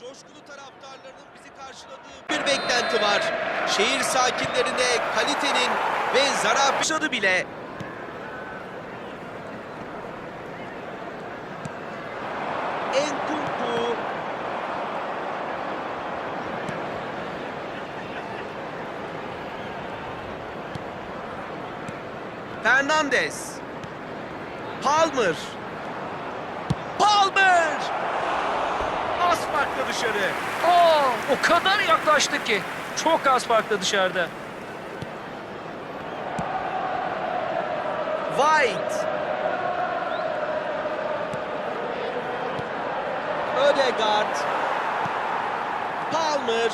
Coşkulu taraftarlarının bizi karşıladığı bir beklenti var. Şehir sakinlerine kalitenin ve zarar başladı bile. Enkunku Fernandez Palmer Az farklı dışarı. Aa, o kadar yaklaştı ki. Çok az farklı dışarıda. White. Ödegaard. Palmer.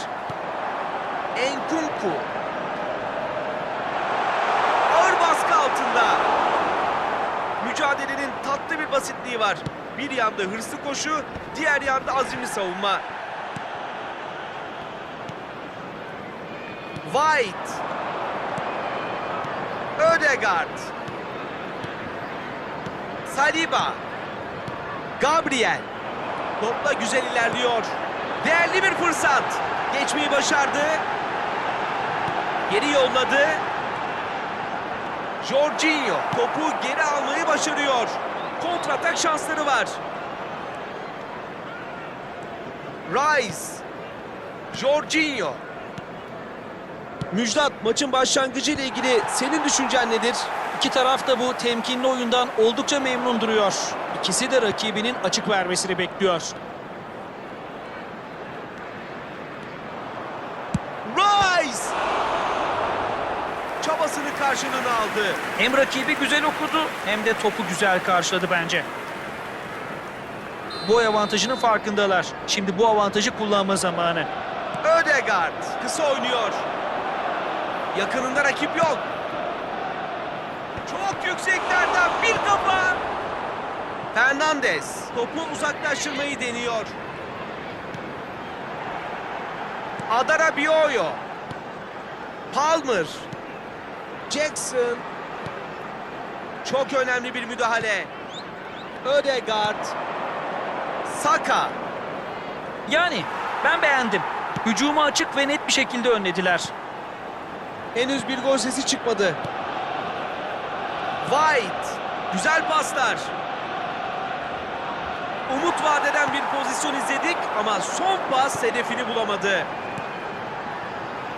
Enkunku Ağır baskı altında. Mücadelenin tatlı bir basitliği var. Bir yanda hırslı koşu, diğer yanda azimli savunma. White Ödegaard Saliba Gabriel Topla güzel ilerliyor. Değerli bir fırsat. Geçmeyi başardı. Geri yolladı. Jorginho topu geri almayı başarıyor. Kontratak şansları var. Rice. Jorginho. Müjdat maçın başlangıcı ile ilgili senin düşüncen nedir? İki taraf da bu temkinli oyundan oldukça memnun duruyor. İkisi de rakibinin açık vermesini bekliyor. Aldı. Hem rakibi güzel okudu hem de topu güzel karşıladı bence. Boy avantajının farkındalar. Şimdi bu avantajı kullanma zamanı. Ödegaard kısa oynuyor. Yakınında rakip yok. Çok yükseklerden bir kafa. Fernandez topu uzaklaştırmayı deniyor. Adara Bioyo. Palmer. Jackson. Çok önemli bir müdahale. Ödegaard. Saka. Yani ben beğendim. Hücumu açık ve net bir şekilde önlediler. Henüz bir gol sesi çıkmadı. White. Güzel paslar. Umut vadeden bir pozisyon izledik ama son pas hedefini bulamadı.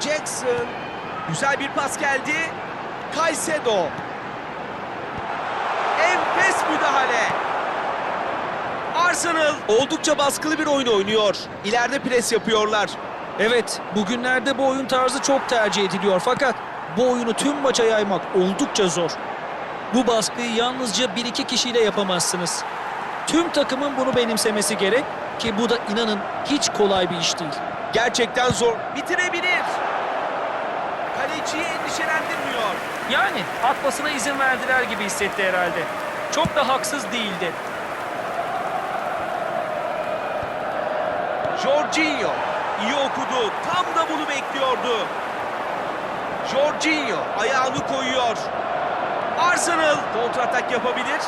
Jackson. Güzel bir pas geldi. Caicedo. Enfes müdahale. Arsenal oldukça baskılı bir oyun oynuyor. İleride pres yapıyorlar. Evet, bugünlerde bu oyun tarzı çok tercih ediliyor fakat bu oyunu tüm maça yaymak oldukça zor. Bu baskıyı yalnızca bir iki kişiyle yapamazsınız. Tüm takımın bunu benimsemesi gerek ki bu da inanın hiç kolay bir iş değil. Gerçekten zor. Bitirebilir. Kaleciyi endişelendirmiyor. Yani atmasına izin verdiler gibi hissetti herhalde. Çok da haksız değildi. Jorginho iyi okudu. Tam da bunu bekliyordu. Jorginho ayağını koyuyor. Arsenal kontratak yapabilir.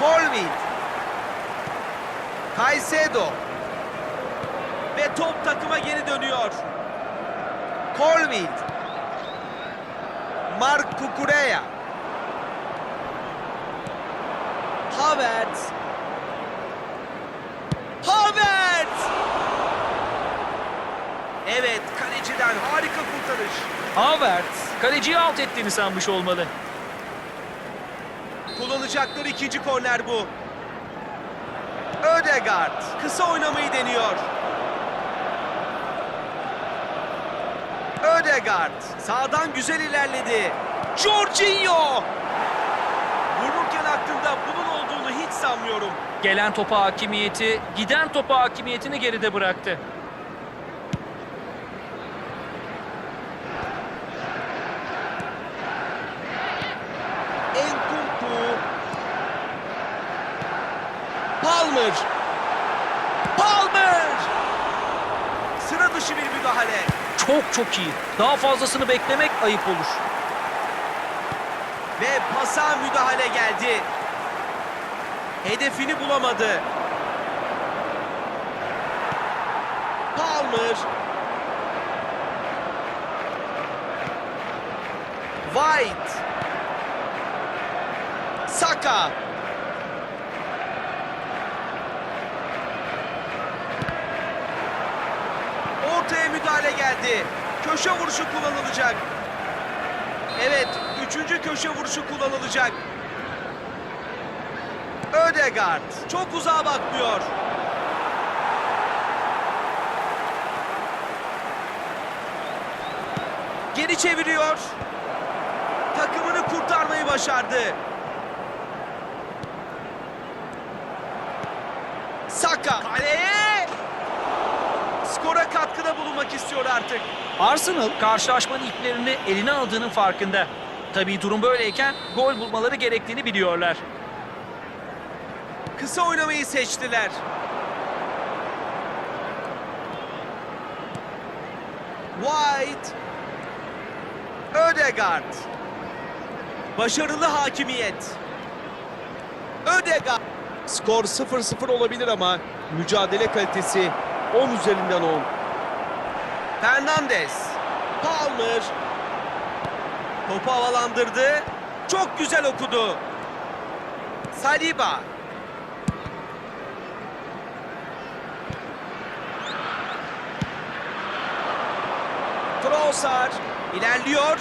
Colville. Caicedo. Ve top takıma geri dönüyor. Colville. Mark Cucurella. Havertz. Havertz! Evet, kaleciden harika kurtarış. Havertz, kaleciyi alt ettiğini sanmış olmalı. Kullanacakları ikinci korner bu. Ödegaard kısa oynamayı deniyor. Ödegaard sağdan güzel ilerledi. Jorginho! Vururken aklında bunun olduğunu hiç sanmıyorum. Gelen topa hakimiyeti, giden topa hakimiyetini geride bıraktı. Enkunku. Palmer. Palmer! Sıra dışı bir müdahale. Çok çok iyi. Daha fazlasını beklemek ayıp olur. Ve pasa müdahale geldi. Hedefini bulamadı. Palmer. White. Saka. Müdahale geldi. Köşe vuruşu kullanılacak. Evet, üçüncü köşe vuruşu kullanılacak. Ödegaard çok uzağa bakmıyor. Geri çeviriyor. Takımını kurtarmayı başardı. Saka kaleye. Katkıda bulunmak istiyor artık. Arsenal karşılaşmanın iplerini eline aldığının farkında. Tabii durum böyleyken gol bulmaları gerektiğini biliyorlar. Kısa oynamayı seçtiler. White. Ödegaard. Başarılı hakimiyet. Ödegaard. Skor 0-0 olabilir ama mücadele kalitesi 10 üzerinden 10. Fernandez. Palmer. Topu havalandırdı. Çok güzel okudu. Saliba. Trossard ilerliyor.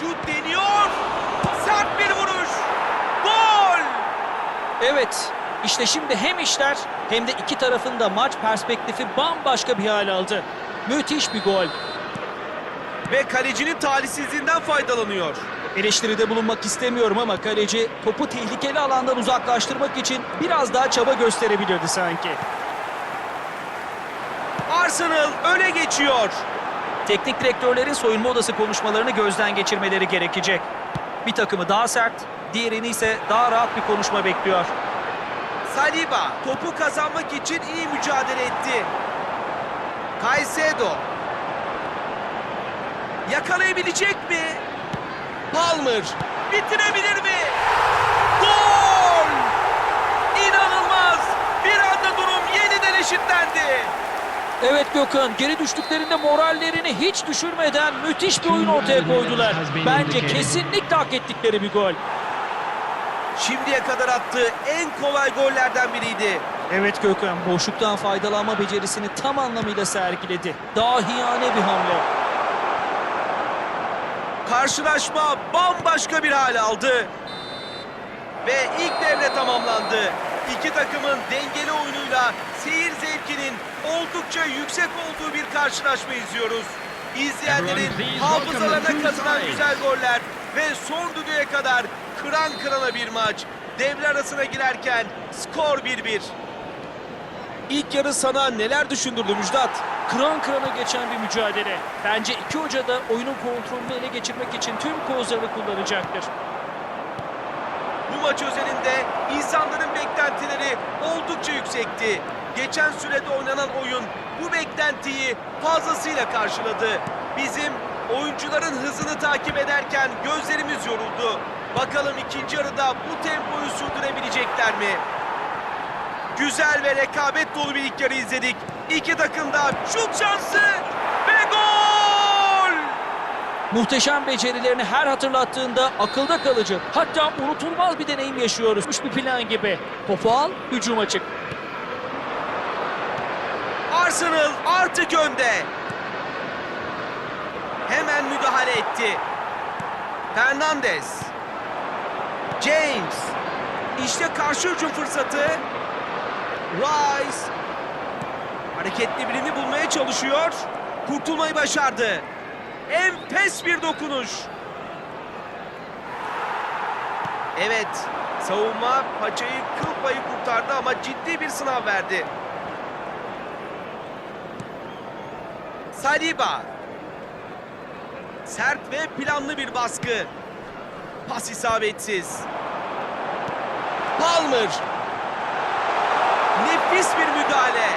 Şut deniyor. Sert bir vuruş. Gol! Evet, işte şimdi hem işler hem de iki tarafın da maç perspektifi bambaşka bir hal aldı. Müthiş bir gol. Ve kalecinin talihsizliğinden faydalanıyor. Eleştiride bulunmak istemiyorum ama kaleci topu tehlikeli alandan uzaklaştırmak için biraz daha çaba gösterebilirdi sanki. Arsenal öne geçiyor. Teknik direktörlerin soyunma odası konuşmalarını gözden geçirmeleri gerekecek. Bir takımı daha sert, diğerini ise daha rahat bir konuşma bekliyor. Saliba topu kazanmak için iyi mücadele etti. Caicedo. Yakalayabilecek mi? Palmer bitirebilir mi? Gol! İnanılmaz! Bir anda durum yeniden eşitlendi. Evet Gökhan, geri düştüklerinde morallerini hiç düşürmeden müthiş bir oyun ortaya koydular. Bence kesinlikle hak ettikleri bir gol. Şimdiye kadar attığı en kolay gollerden biriydi. Evet Gökhan, boşluktan faydalanma becerisini tam anlamıyla sergiledi. Dahiyane bir hamle. Karşılaşma bambaşka bir hal aldı. Ve ilk devre tamamlandı. İki takımın dengeli oyunuyla seyir zevkinin oldukça yüksek olduğu bir karşılaşma izliyoruz. İzleyenlerin hafızalarına kazınan güzel goller ve son düdüğe kadar kıran kırana bir maç. Devre arasına girerken skor 1-1. İlk yarı sana neler düşündürdü Müjdat? Kıran kırana geçen bir mücadele. Bence iki hoca da oyunun kontrolünü ele geçirmek için tüm kozlarını kullanacaktır. Bu maç özelinde insanların beklentileri oldukça yüksekti. Geçen sürede oynanan oyun bu beklentiyi fazlasıyla karşıladı. Bizim oyuncuların hızını takip ederken gözlerimiz yoruldu. Bakalım ikinci yarıda bu tempoyu sürdürebilecekler mi? Güzel ve rekabet dolu bir ilk yarı izledik. İki takım da şut şansı ve gol! Muhteşem becerilerini her hatırlattığında akılda kalıcı, hatta unutulmaz bir deneyim yaşıyoruz. Üç bir plan gibi. Topu al, hücuma çık. Arsenal artık önde. Hemen müdahale etti. Fernandez. James. İşte karşı hücum fırsatı. Rice. Hareketli birini bulmaya çalışıyor. Kurtulmayı başardı. Enfes bir dokunuş. Evet, savunma paçayı kıl payı kurtardı ama ciddi bir sınav verdi. Saliba. Sert ve planlı bir baskı. Pas isabetsiz. Palmer. Nefis bir müdahale.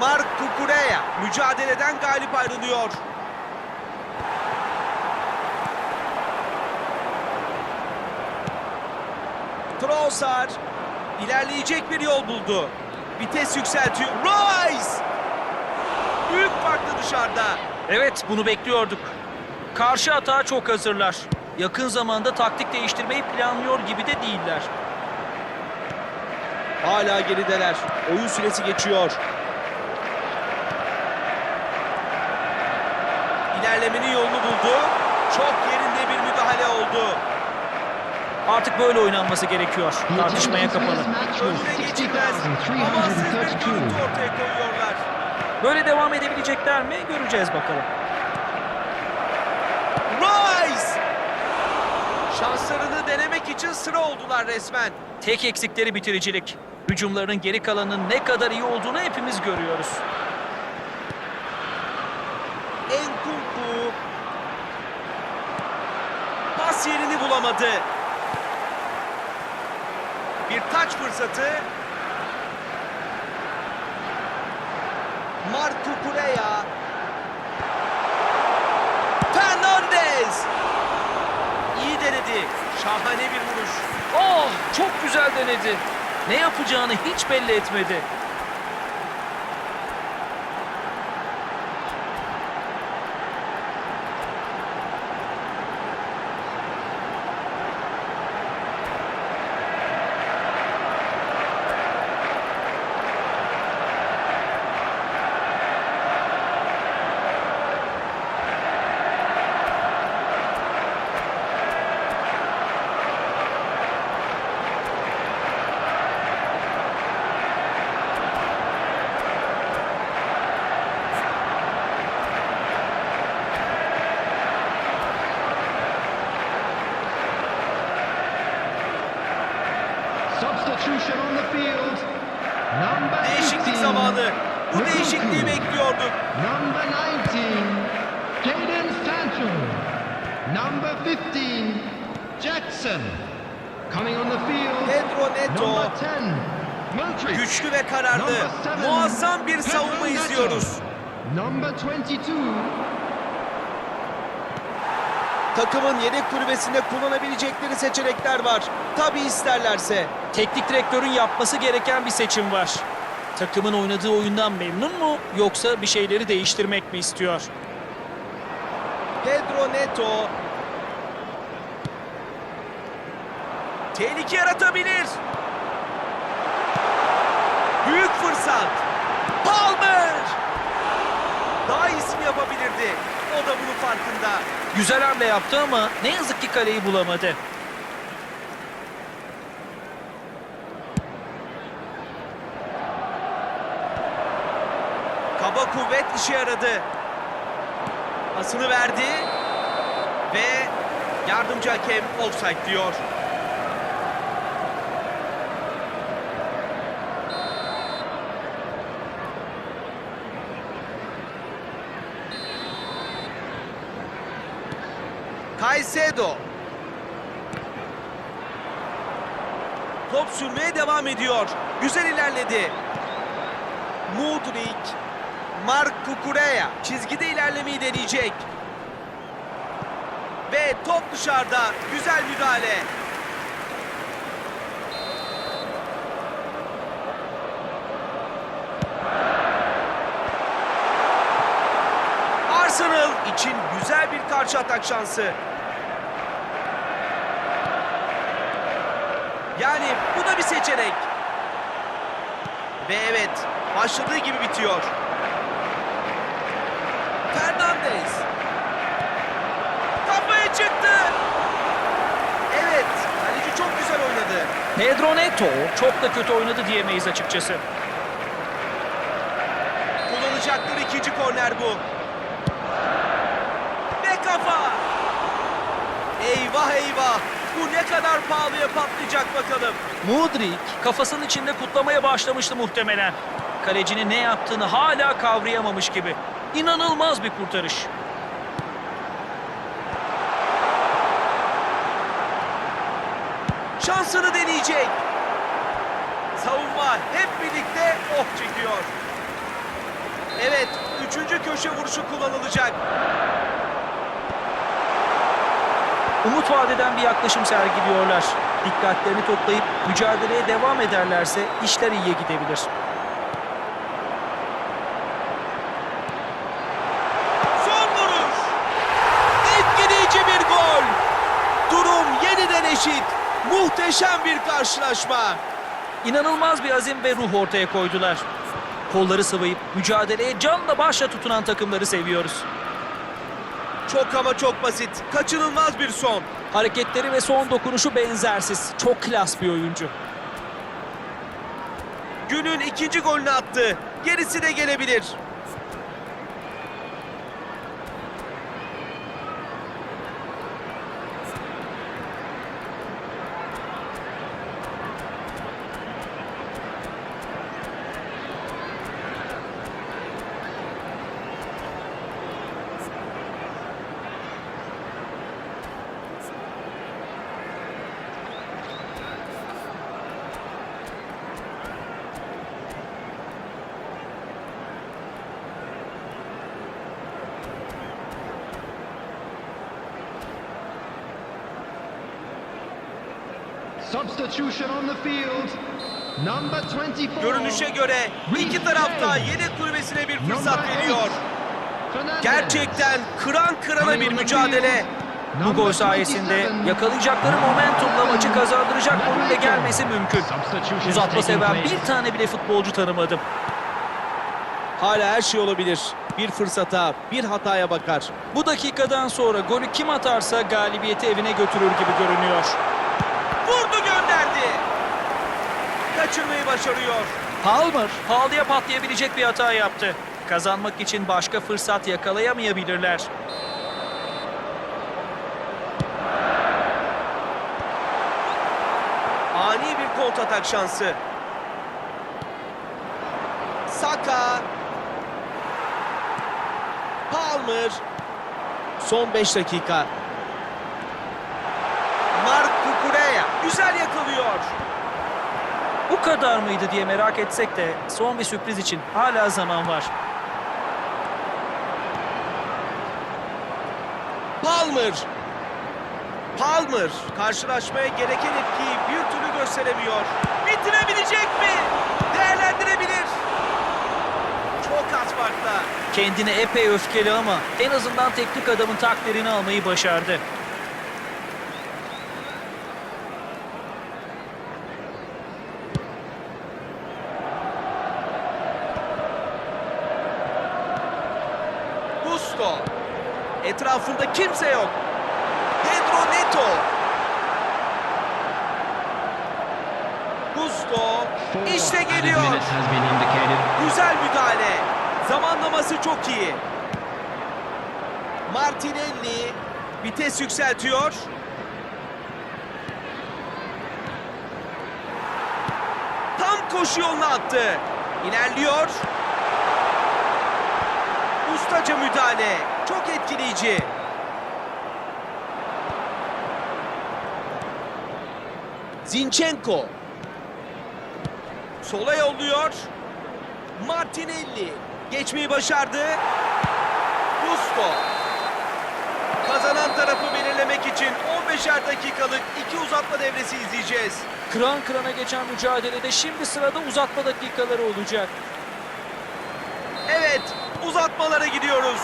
Mark Kukureya mücadeleden galip ayrılıyor. Trossard ilerleyecek bir yol buldu. Vites yükseltiyor. Rice! Büyük farklı dışarıda. Evet bunu bekliyorduk. Karşı atağa çok hazırlar. Yakın zamanda taktik değiştirmeyi planlıyor gibi de değiller. Hala gerideler. Oyun süresi geçiyor. İlerlemenin yolunu buldu. Çok yerinde bir müdahale oldu. Artık böyle oynanması gerekiyor. Tartışmaya kapalı. Önüne geçilmez. Amansız bir görüntü ortaya koyuyorlar. Böyle devam edebilecekler mi? Göreceğiz bakalım. Rice! Şanslarını denemek için sıra oldular resmen. Tek eksikleri bitiricilik. Hücumlarının geri kalanının ne kadar iyi olduğunu hepimiz görüyoruz. Enkunku pas yerini bulamadı. Bir taç fırsatı. Marco Correa. Fernandez. İyi denedi. Şahane bir vuruş. Oh çok güzel denedi. Ne yapacağını hiç belli etmedi. Substitution on the field. Number Değişiklik 18, zamanı. Bu Lukaku. değişikliği bekliyorduk. Number 19, Jadon Sancho. Number 15, Jackson. Coming on the field, Pedro Neto. number 10, Modric. Güçlü ve kararlı. Number seven, Muazzam bir savunma Neto. izliyoruz. Number 22, Takımın yedek kulübesinde kullanabilecekleri seçenekler var. Tabi isterlerse. Teknik direktörün yapması gereken bir seçim var. Takımın oynadığı oyundan memnun mu yoksa bir şeyleri değiştirmek mi istiyor? Pedro Neto. Tehlike yaratabilir. Büyük fırsat. Palmer. Daha iyisini yapabilirdi. O da bunun farkında. Güzel hamle yaptı ama ne yazık ki kaleyi bulamadı. Kaba kuvvet işe yaradı. Pasını verdi. Ve yardımcı hakem offside diyor. Caicedo. Top sürmeye devam ediyor. Güzel ilerledi. Mudrik, Marco Correa çizgide ilerlemeyi deneyecek. Ve top dışarıda. Güzel müdahale. Arsenal için güzel bir karşı atak şansı. Yani bu da bir seçenek. Ve evet, başladığı gibi bitiyor. Fernandez. Kafaya çıktı. Evet, kaleci çok güzel oynadı. Pedro Neto çok da kötü oynadı diyemeyiz açıkçası. Kullanacakları ikinci korner bu. Ve kafa. Eyvah eyvah. Bu ne kadar pahalıya patlayacak bakalım. Mudrik kafasının içinde kutlamaya başlamıştı muhtemelen. Kalecinin ne yaptığını hala kavrayamamış gibi. İnanılmaz bir kurtarış. Şansını deneyecek. Savunma hep birlikte oh çekiyor. Evet, üçüncü köşe vuruşu kullanılacak. Umut vadeden bir yaklaşım sergiliyorlar. Dikkatlerini toplayıp mücadeleye devam ederlerse işler iyiye gidebilir. Son vuruş. Etkileyici bir gol. Durum yeniden eşit. Muhteşem bir karşılaşma. İnanılmaz bir azim ve ruh ortaya koydular. Kolları sıvayıp mücadeleye canla başla tutunan takımları seviyoruz. Çok ama çok basit. Kaçınılmaz bir son. Hareketleri ve son dokunuşu benzersiz. Çok klas bir oyuncu. Günün ikinci golünü attı. Gerisi de gelebilir. Substitution on the field. Number 24. Görünüşe göre iki tarafta yedek kulübesine bir fırsat veriyor. Gerçekten kıran kırana bir mücadele. Bu gol sayesinde yakalayacakları momentumla maçı kazandıracak golün de gelmesi mümkün. Uzatma seven bir tane bile futbolcu tanımadım. Hala her şey olabilir. Bir fırsata, bir hataya bakar. Bu dakikadan sonra golü kim atarsa galibiyeti evine götürür gibi görünüyor. Vurdu. Kaçırmayı başarıyor. Palmer pahalıya patlayabilecek bir hata yaptı. Kazanmak için başka fırsat yakalayamayabilirler. Ani bir kontratak şansı. Saka. Palmer. Son 5 dakika. Mark Cucurella güzel yakalıyor. Bu kadar mıydı diye merak etsek de son bir sürpriz için hala zaman var. Palmer. Palmer karşılaşmaya gereken etkiyi bir türlü gösteremiyor. Bitirebilecek mi? Değerlendirebilir. Çok az farkla. Kendine epey öfkeli ama en azından teknik adamın takdirini almayı başardı. Gusto. Etrafında kimse yok. Pedro Neto. Gusto. İşte geliyor. Güzel müdahale. Zamanlaması çok iyi. Martinelli vites yükseltiyor. Tam koşu yoluna attı. İlerliyor. Ustaca müdahale. Çok etkileyici. Zinchenko. Sola yolluyor. Martinelli geçmeyi başardı. Gusto. Kazanan tarafı belirlemek için 15'er dakikalık iki uzatma devresi izleyeceğiz. Kıran kırana geçen mücadelede şimdi sırada uzatma dakikaları olacak. Evet, uzatmalara gidiyoruz.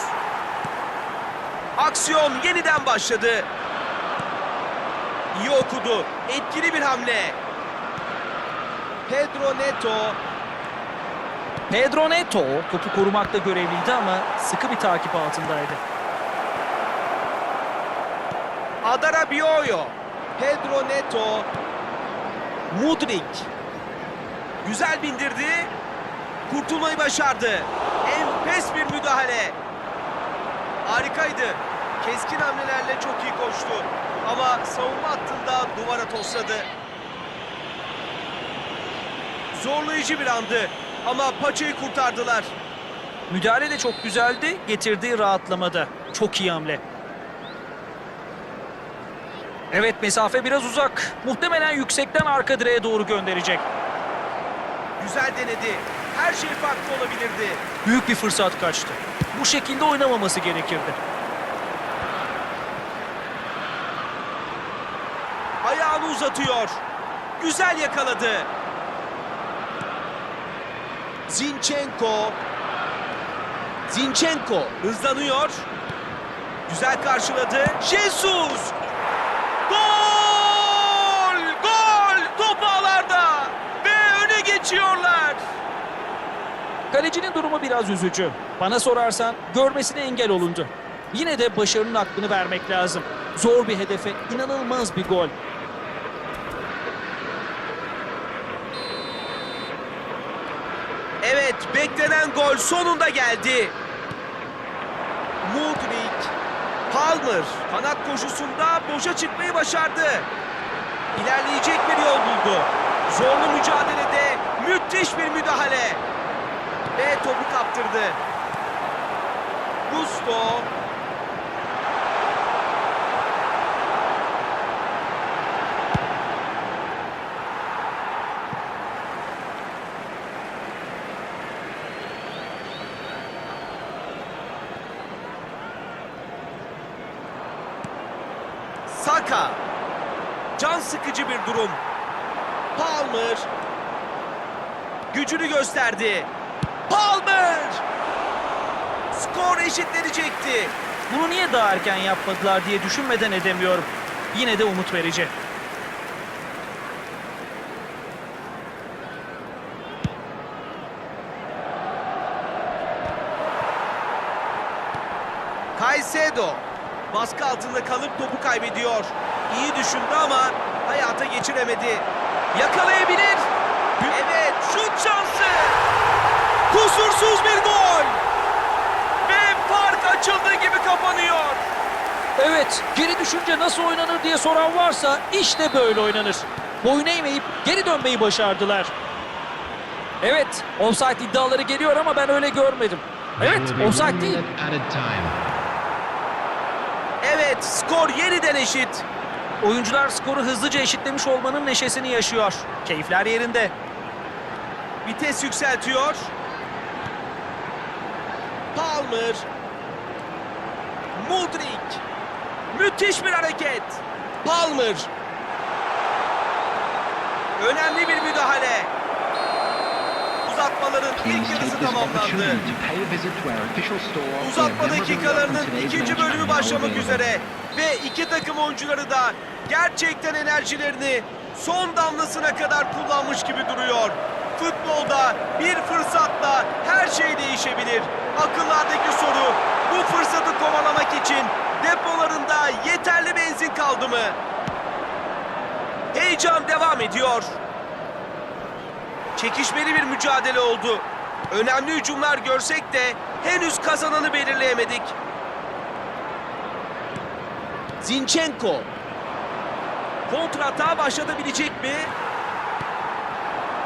Aksiyon yeniden başladı. İyi okudu. Etkili bir hamle. Pedro Neto Pedro Neto topu korumakta görevliydi ama sıkı bir takip altındaydı. Adara Bioyo. Pedro Neto. Mudrik. Güzel bindirdi. Kurtulmayı başardı. Enfes bir müdahale. Harikaydı. Keskin hamlelerle çok iyi koştu. Ama savunma hattında duvara tosladı. Zorlayıcı bir andı. Ama paçayı kurtardılar. Müdahale de çok güzeldi, getirdiği rahatlamada. Çok iyi hamle. Evet mesafe biraz uzak. Muhtemelen yüksekten arka direğe doğru gönderecek. Güzel denedi. Her şey farklı olabilirdi. Büyük bir fırsat kaçtı. Bu şekilde oynamaması gerekirdi. Ayağını uzatıyor. Güzel yakaladı. Zinchenko. Zinchenko hızlanıyor. Güzel karşıladı. Jesus! Gol! Gol! Top ağlarda ve öne geçiyorlar. Kalecinin durumu biraz üzücü. Bana sorarsan görmesine engel olundu. Yine de başarının hakkını vermek lazım. Zor bir hedefe inanılmaz bir gol. Beklenen gol sonunda geldi. Mudrik, Palmer kanat koşusunda boşa çıkmayı başardı. İlerleyecek bir yol buldu. Zorlu mücadelede müthiş bir müdahale. Ve topu kaptırdı. Gusto. Saka. Can sıkıcı bir durum. Palmer. Gücünü gösterdi. Palmer. Skor eşitlenecekti. Bunu niye daha erken yapmadılar diye düşünmeden edemiyorum. Yine de umut verici. Caicedo. Baskı altında kalıp topu kaybediyor. İyi düşündü ama hayata geçiremedi. Yakalayabilir. Şut şansı. Kusursuz bir gol. Ve fark açıldığı gibi kapanıyor. Evet, geri düşünce nasıl oynanır diye soran varsa işte böyle oynanır. Boyun eğmeyip geri dönmeyi başardılar. Evet, offside iddiaları geliyor ama ben öyle görmedim. Evet, offside değil. Evet, skor yeniden eşit. Oyuncular skoru hızlıca eşitlemiş olmanın neşesini yaşıyor. Keyifler yerinde. Vites yükseltiyor. Palmer. Mudrik. Müthiş bir hareket. Palmer. Önemli bir müdahale. Uzatmaların ilk yarısı tamamlandı. Uzatma dakikalarının ikinci bölümü başlamak üzere. Ve iki takım oyuncuları da gerçekten enerjilerini son damlasına kadar kullanmış gibi duruyor. Futbolda bir fırsatla her şey değişebilir. Akıllardaki soru bu fırsatı kovalamak için depolarında yeterli benzin kaldı mı? Heyecan devam ediyor. Çekişmeli bir mücadele oldu. Önemli hücumlar görsek de henüz kazananı belirleyemedik. Zinchenko. Kontratağa başlatabilecek mi?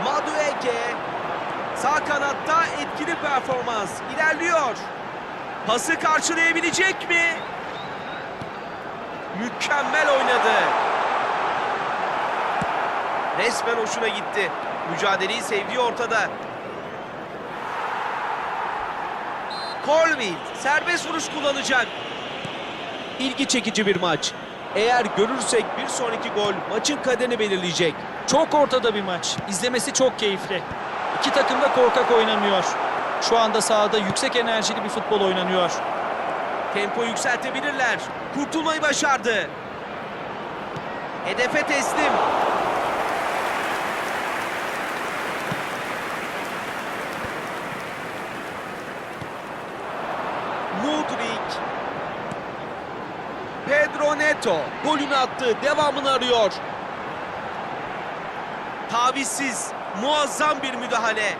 Madueke. Sağ kanatta etkili performans. ilerliyor. Pası karşılayabilecek mi? Mükemmel oynadı. Resmen hoşuna gitti. Mücadeleyi sevdiği ortada. Colville serbest vuruş kullanacak. İlgi çekici bir maç. Eğer görürsek bir sonraki gol maçın kaderini belirleyecek. Çok ortada bir maç. İzlemesi çok keyifli. İki takım da korkak oynamıyor. Şu anda sahada yüksek enerjili bir futbol oynanıyor. Tempo yükseltebilirler. Kurtulmayı başardı. Hedefe teslim. Mudrik. Pedro Neto golünü attı. Devamını arıyor. Tavizsiz, muazzam bir müdahale.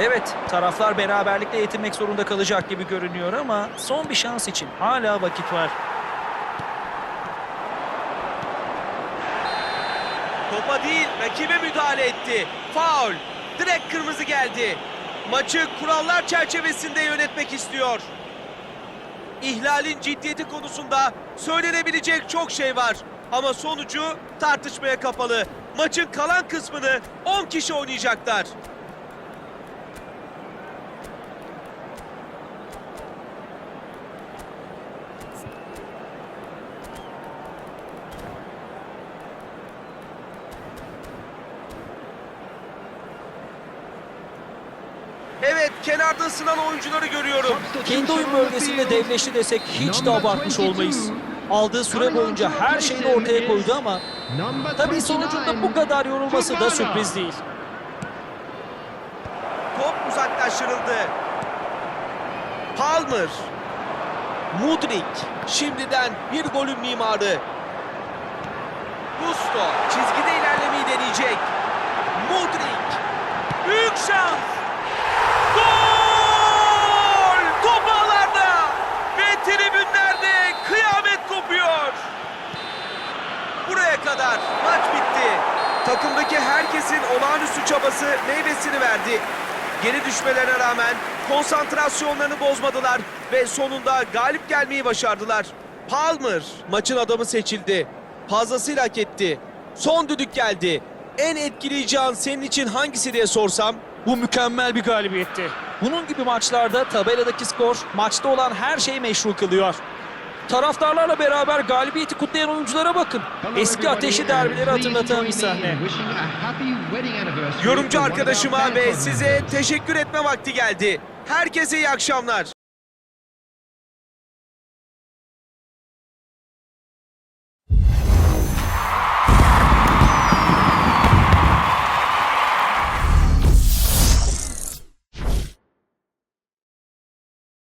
Evet, taraflar beraberlikle yetinmek zorunda kalacak gibi görünüyor ama son bir şans için hala vakit var. Topa değil rakibe müdahale etti. Faul. Direkt kırmızı geldi. Maçı kurallar çerçevesinde yönetmek istiyor. İhlalin ciddiyeti konusunda söylenebilecek çok şey var. Ama sonucu tartışmaya kapalı. Maçın kalan kısmını 10 kişi oynayacaklar. Evet kenarda ısınan oyuncuları görüyorum. Kendi oyun bölgesinde devleşti desek hiç de abartmış olmayız. Aldığı süre boyunca her şeyini ortaya koydu ama tabii 29, sonucunda bu kadar yorulması da sürpriz değil. Top uzaklaştırıldı. Palmer. Mudrik. Şimdiden bir golün mimarı. Gusto çizgide ilerlemeyi deneyecek. Mudrik. Büyük şans. Gol! Top ağlarda. Ve tribünlerde kıyamet kopuyor. Buraya kadar maç bitti. Takımdaki herkesin olağanüstü çabası meyvesini verdi. Geri düşmelerine rağmen konsantrasyonlarını bozmadılar ve sonunda galip gelmeyi başardılar. Palmer maçın adamı seçildi. Fazlasıyla hak etti. Son düdük geldi. En etkileyici an senin için hangisi diye sorsam Bu mükemmel bir galibiyetti. Bunun gibi maçlarda tabeladaki skor maçta olan her şeyi meşru kılıyor. Taraftarlarla beraber galibiyeti kutlayan oyunculara bakın. Eski ateşi derbileri hatırlatan bir sahne. yorumcu arkadaşıma ve size teşekkür etme vakti geldi. Herkese iyi akşamlar.